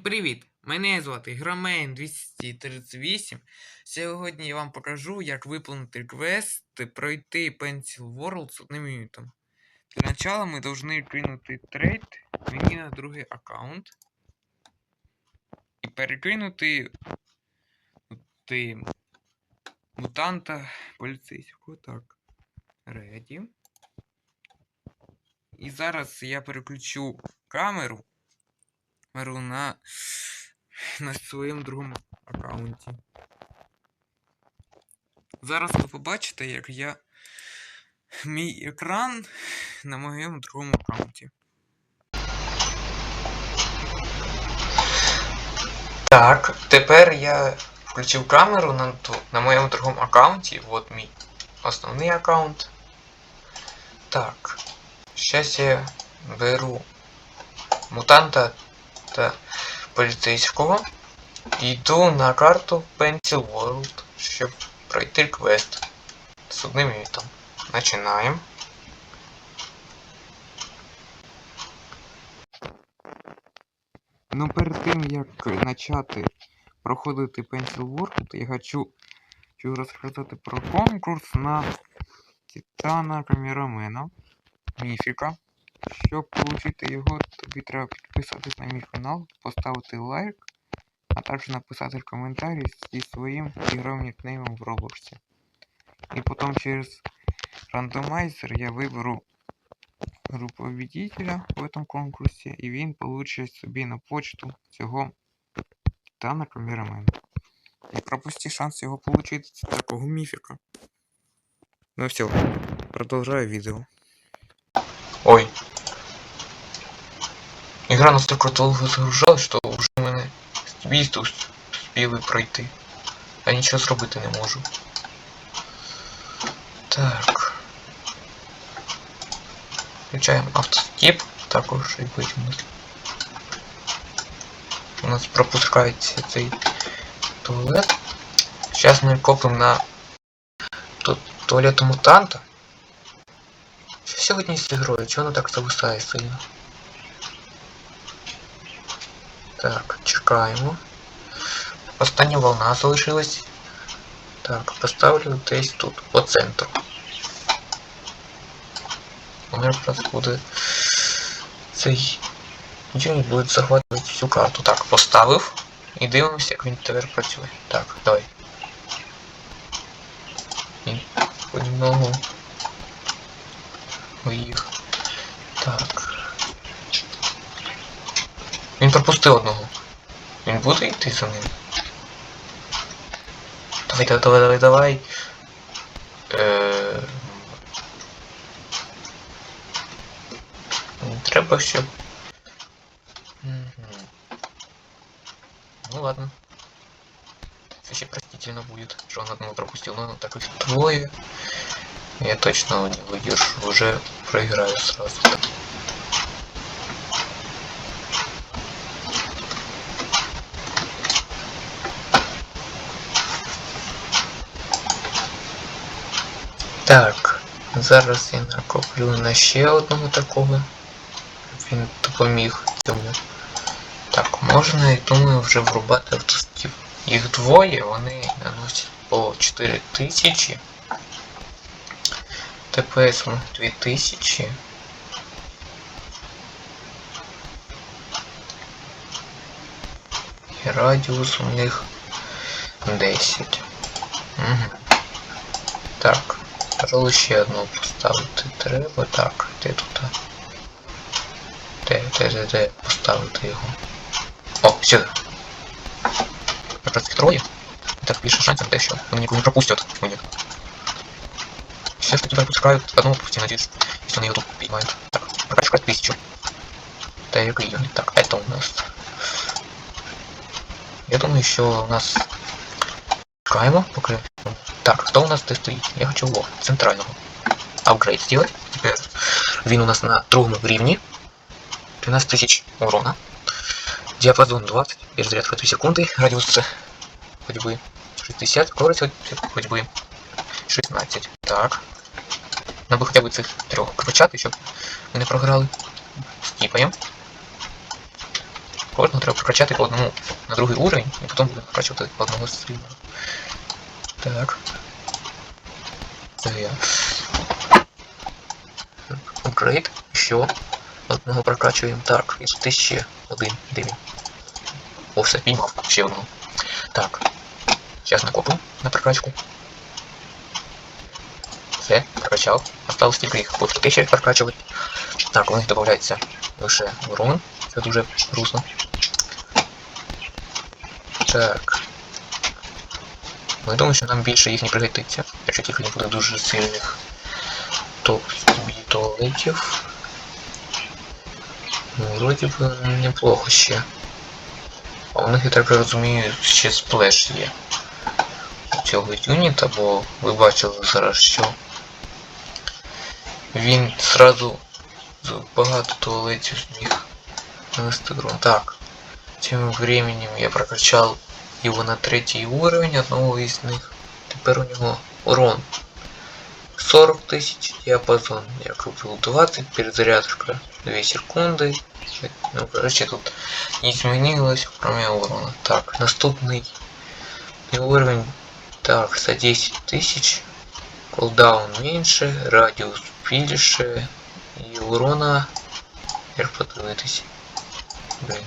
Всім привіт! Мене звати Громейн 238. Сьогодні я вам покажу, як виповнити квест пройти Pencil World з одним юнітом. Для начала ми повинні кинути трейд мені на другий аккаунт. І перекинути ти, мутанта поліцейського. Так. Ready. І зараз я переключу камеру камеру на, на своєму другому аккаунті. Зараз ви побачите, як я мій екран на моєму другому аккаунті. Так, тепер я включив камеру на, ту- на моєму другому аккаунті. Вот мій основний аккаунт. Так. Зараз я беру мутанта та поліцейського. Йду на карту Pencil World, щоб пройти квест з одним юнітом. Починаємо. Ну, перед тим як почати проходити Pencil World, я хочу, хочу розказати про конкурс на Титана Камерамена Міфіка. Щоб отримати його, тобі треба підписатись на мій канал, поставити лайк, а також написати коментарі зі своїм ігровим нікнеймом в Роблоксі. І потім через рандомайзер я виберу групу победителя в этом конкурсі, і він получить собі на почту цього Титана Камерамена. Не пропусти шанс його получити такого міфіка. Ну все, продовжаю відео. Ой. Игра настолько долго загружалась, что уже мене стібісту успіли пройти. А нічого зробити не можу. Так. Включаємо автоскіп, також і витягнути. У нас пропускається цей туалет. Зараз ми копимо на ту туалет мутанта. Що сьогодні з ігрою? Чого воно так зависає сильно? Так, чекаємо. Остання волна залишилась. Так, поставлю десь тут, по центру. У мене якраз буде цей юніт буде захватувати всю карту. Так, поставив. І дивимося, як він тепер працює. Так, давай. І понемногу їх. Так. Він пропустив одного. Він буде йти за ним. Давай, давай, давай, давай, давай. Е... Треба. Мгм. Ну ладно. Це ще простительно будет, что он одного пропустил, но так их двое. Я точно не выдержу, уже проиграю сразу. Так, зараз я накоплю на ще одного такого. щоб Він допоміг цьому. Так, можна, я думаю, вже врубати автоскіп. Їх двоє, вони наносять по 4000. ТПС у них 2000. І радіус у них 10. Угу. Так. Пожалуй, ще одну поставити треба. Так, де тут? Де, де, де, де поставити його? О, сюди. Якраз їх троє. Так більше шансів те, що вони нікого не пропустять у них. Все ж таки пропускают одного пути, надеюсь, если они его тут поймают. Так, прокачка 1000. Так, юнит. Так, это у нас. Я думаю, еще у нас Каймо пока. Так, кто у нас здесь стоит? Я хочу его, центрального. Апгрейд сделать. Теперь він у нас на другому рівні. 13 тысяч урона. Диапазон 20, перезарядка 2 секунды, радиус ходьбы 60, скорость ходьбы 16. Так. Надо хоча б цих трьох прокачати, щоб ми не програли. Скіпаємо. кожного треба прокачати по одному на другий уровень, і потім буде прокачувати по одному сильного. Так. Це я. Апгрейд. Що? Одного прокачуємо. Так, і тут ще один. Де він? О, все, піймав. Ще одного. Так. Зараз накопимо на прокачку. Все, прокачав. Осталось тільки їх поки ще прокачувати. Так, у них додається лише урон. Це дуже грустно. Так. Ну, я думаю, що нам більше їх не пригодиться, якщо тільки не буде дуже сильних топ туалетів. Ну, вроді б неплохо ще. А у них, я так розумію, ще сплеш є. Цього юніта, бо ви бачили зараз, що він зразу з багато туалетів зміг навести урон. Так. Тем временем я прокачал его на третий уровень одного из них. Теперь у него урон 40 тысяч диапазон. Я купил 20, перезарядка 2 секунды. Ну, короче, тут не изменилось, кроме урона. Так, наступный уровень. Так, за 10 тысяч. Кулдаун меньше, радиус більше. І урона. Як подивитись. Блін.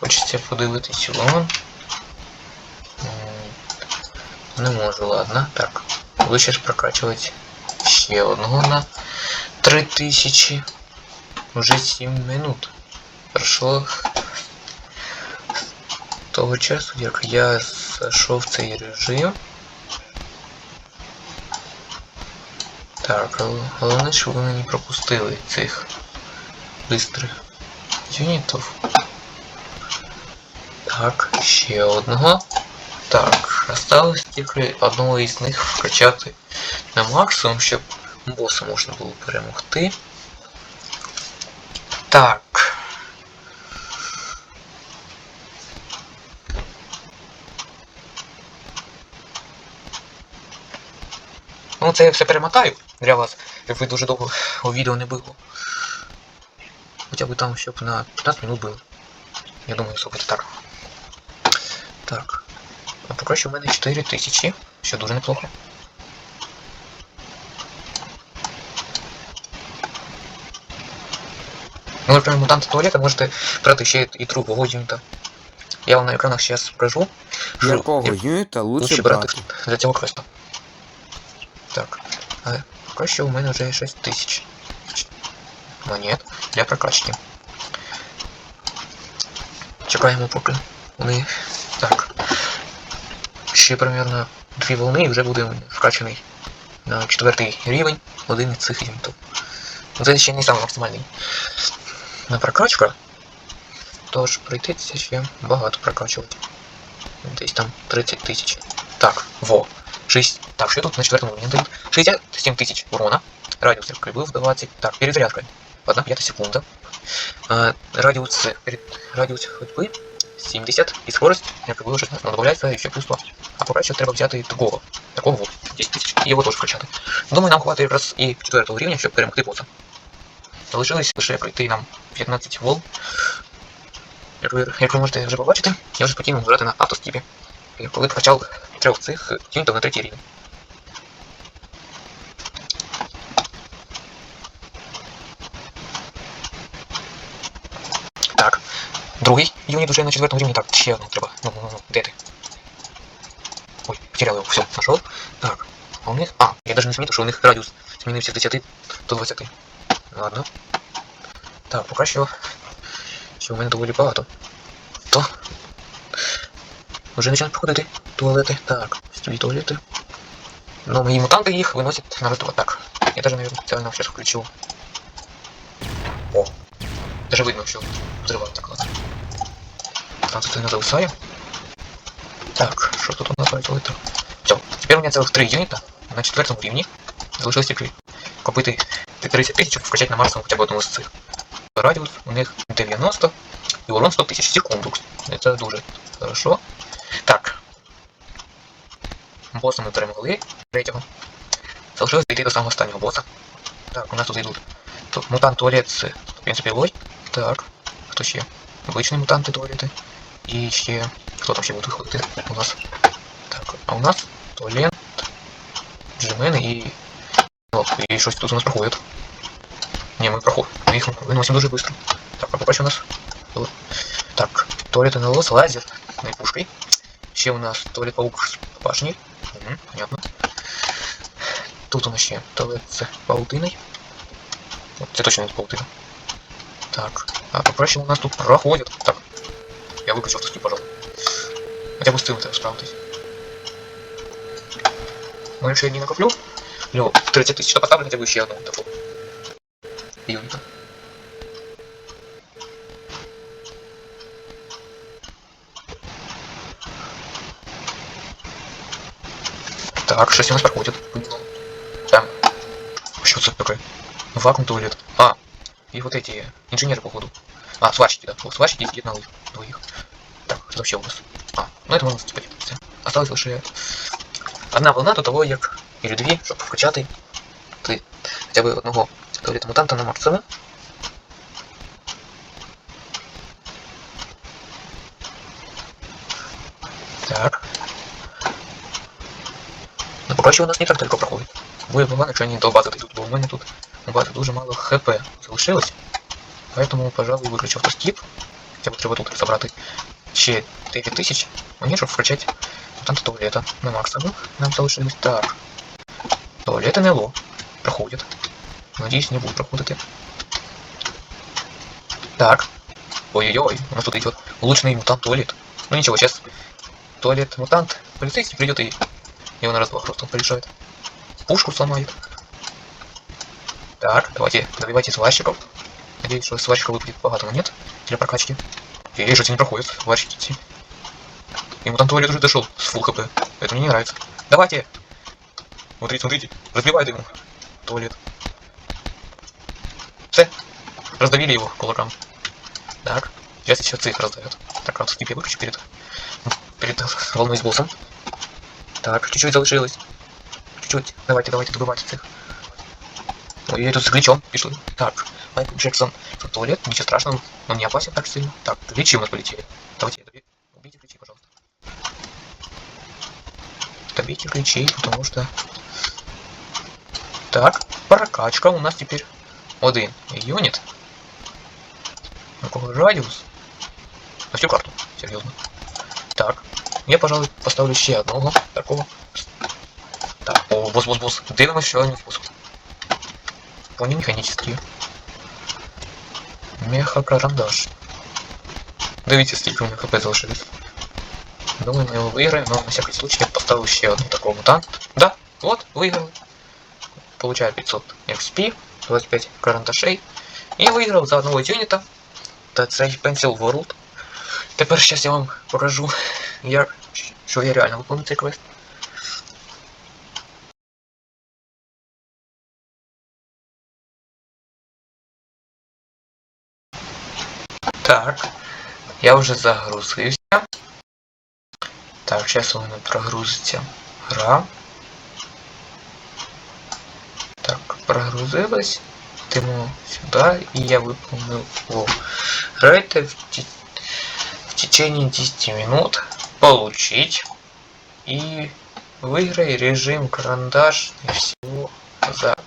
Хочеться подивитись урон. Не можу, ладно. Так. Буду сейчас прокачувати ще одного на 3000. Уже 7 минут. Прошло з того часу, як я зайшов в цей режим. Так, гол- головне, щоб вони не пропустили цих бистрих юнітів. Так, ще одного. Так, осталось тільки одного із них вкачати на максимум, щоб боса можна було перемогти. Так. Ну, це я все перемотаю для вас, як ви дуже довго у відео не було. Хоча б там, щоб на 15 минут було. Я думаю, зробити так. Так. А поки що в мене 4 тисячі, що дуже неплохо. Ну, например, мутанта туалета можете брати ще і другого юніта. Я вам на екранах зараз покажу. що Якого як юніта лучше лучше брати брати? для цього квесту. Так. Але поки що у мене вже 6 тисяч монет для прокачки. Чекаємо поки вони. Так. Ще примерно дві волни і вже буде вкачаний на четвертий рівень один із цих юнітів. Ну, Це ще не самий максимальний на прокачка. Тож прийдеться ще багато прокачувати. Десь там 30 тисяч. Так, во. 6. Так, що тут на четвертому уровне дают? 67 тысяч урона. Радиус стрелки был в 20. Так, перезарядка. 1 пятая секунда. А, радиус, перед, радиус ходьбы 70. І скорость, як було 16, но добавляється ще плюс 2. А поки що треба взяти такого. Такого вот. 10 тисяч. І його теж вкачати. Думаю, нам хватить якраз і четвертого рівня, щоб перемогти боса. Залишилось лише пройти нам 15 вол. Як ви, як ви можете вже побачити, я вже спокійно грати на автостіпі. І коли прокачав трьох цих юнітів на третій рівень. Так. Другий юніт уже на четвертому рівні. Так, ще одного треба. Ну, ну, ну, де ти? Ой, потерял его. Все, нашел. Так. А у них... А, я даже не заметил, что у них радиус змінився з 10 до 20. Ладно. Так, поки що... Що у мене доволі багато. То... Вже починають проходити туалети. Так, стілі туалети. Но мої мутанти їх виносять на ритуал. Так. Я даже, наверное, специально сейчас включу. О. Даже видно, що взривав так ладно. Так, тут не зависає. Так, що тут у нас туалетах? Все, тепер у мене целых три юнита на четвертому рівні. Залишилось тільки купити 30 тисяч, щоб вкачати на максимум хоча б одного з цих. Радіус у них 90 і урон 100 тисяч в секунду. Це дуже хорошо. Так. Боса ми перемогли третього. Залишилось дійти до самого останнього боса. Так, у нас тут йдуть. Тут мутант туалет з, в принципі, лой. Так, хто ще? обичні мутанти туалети. І ще. Хто там ще буде виходити у нас? Так, а у нас туалет, джемени і. О, і щось тут у нас проходить. Ні, ми проходимо. Ми їх виносимо дуже швидко. Так, а поки що у нас. було. Так, туалет НЛО лазер пушкой. Ще у нас туалет паук з башні. Угу, понятно. Тут у нас ще туалет з паутиною. От, Це точно не паутина. Так, а попроще у нас тут проходит. Так, выключил тоски, пожалуй. Хотя бы с тылом справитесь. Ну, якщо я не накоплю, ну, 30 тысяч, то поставлю хотя бы еще одну таку. Юнита. Так, щось у нас проходит. Там. Что это такое? Вакуум туалет. А, и вот эти инженеры, походу. А, сварщики, да. Сварщики сидят на. Двоих Так, что вообще у нас? А, ну это можна типа все. Осталось лише одна волна до того, як. Или дві, щоб вкачати ти хоча б одного туалета мутанта на максимум. Так. Ну, короче, у нас не так далеко проходить. Буде погано, якщо вони до бази дійдуть, бо у мене тут у бази дуже мало хп залишилось. Поэтому, пожалуй, виключу автоскіп. Хоча б треба тут собрати ще 9000. Мені, щоб вкачати мутанта туалета на максимум. Нам залишилось так. Туалет НЛО. Проходит. Надеюсь, не будет проходить. Так. Ой-ой-ой, у нас тут идет улучшенный мутант-туалет. Ну ничего, сейчас туалет-мутант полицейский придет и его на раз-два просто порешает. Пушку сломает. Так, давайте добивайте сварщиков. Надеюсь, что сварщиков выпадет богато монет для прокачки. И вижу, эти не проходят, сварщики эти. И мутант туалет уже дошел с фул хп. Это мне не нравится. Давайте! Смотрите, смотрите, разбивает ему туалет. Все, раздавили его кулаком. Так, сейчас еще цих раздавят. Так, вот скип я перед, перед волной с боссом. Так, чуть-чуть залишилось. Чуть-чуть. Давайте, давайте, добивайте цих. Ой, я тут с гличом пишу. Так, Майкл Джексон туалет, ничего страшного, он не опасен так сильно. Так, гличи у нас полетели. Давайте, доби... убейте гличи, пожалуйста. Добейте гличей, потому что... Так, прокачка у нас теперь один юнит. Какой радиус? На всю карту, серьезно. Так, я, пожалуй, поставлю ще одного такого. Так, о, босс, босс, босс. Дивимось, що один способ. Вони механические Меха-карандаш. Дивіться, скільки у мене хп залишилось. Думаю, ми його виграємо, но на всякий случай я поставлю ще одну такого мутант. Да, вот, выиграл. Получаю 500 XP, 25 карандашей. І виграв за одного юніта. Та цей Pencil World. Тепер щас я вам покажу, як, що я реально виконую цей квест. Так, я вже загрузився. Так, зараз у мене прогрузиться гра. Так, прогрузилась. Тему сюда, и я выполнил его. Это в, те- в течение 10 минут получить. И выиграй режим карандаш всего за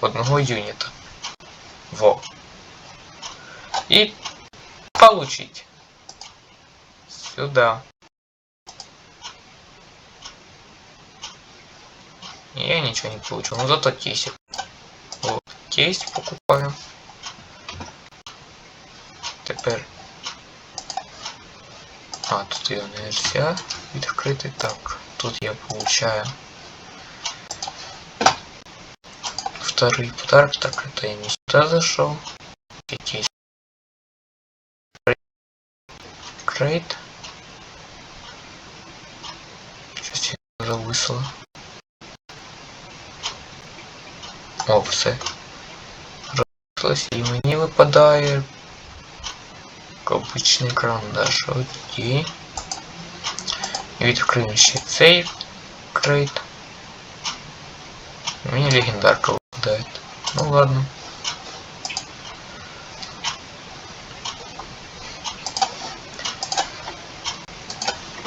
одного юнита. Во. И получить. Сюда. Я ничего не получил, но зато кейсик. Вот, кейс покупаю. Тепер. А, тут його нельзя відкрити. Так, тут я получаю второй подарок. Так, это я не сюда зашел. Крейт. Щось я зависло. О, все. Розійшлось і мені випадає обичний карандаш. Окей. І відкриємо ще цей крейт. Мені легендарка випадає. Ну ладно.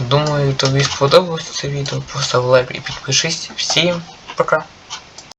Думаю, тобі сподобалось це відео. Постав лайк і підпишись. Всім пока!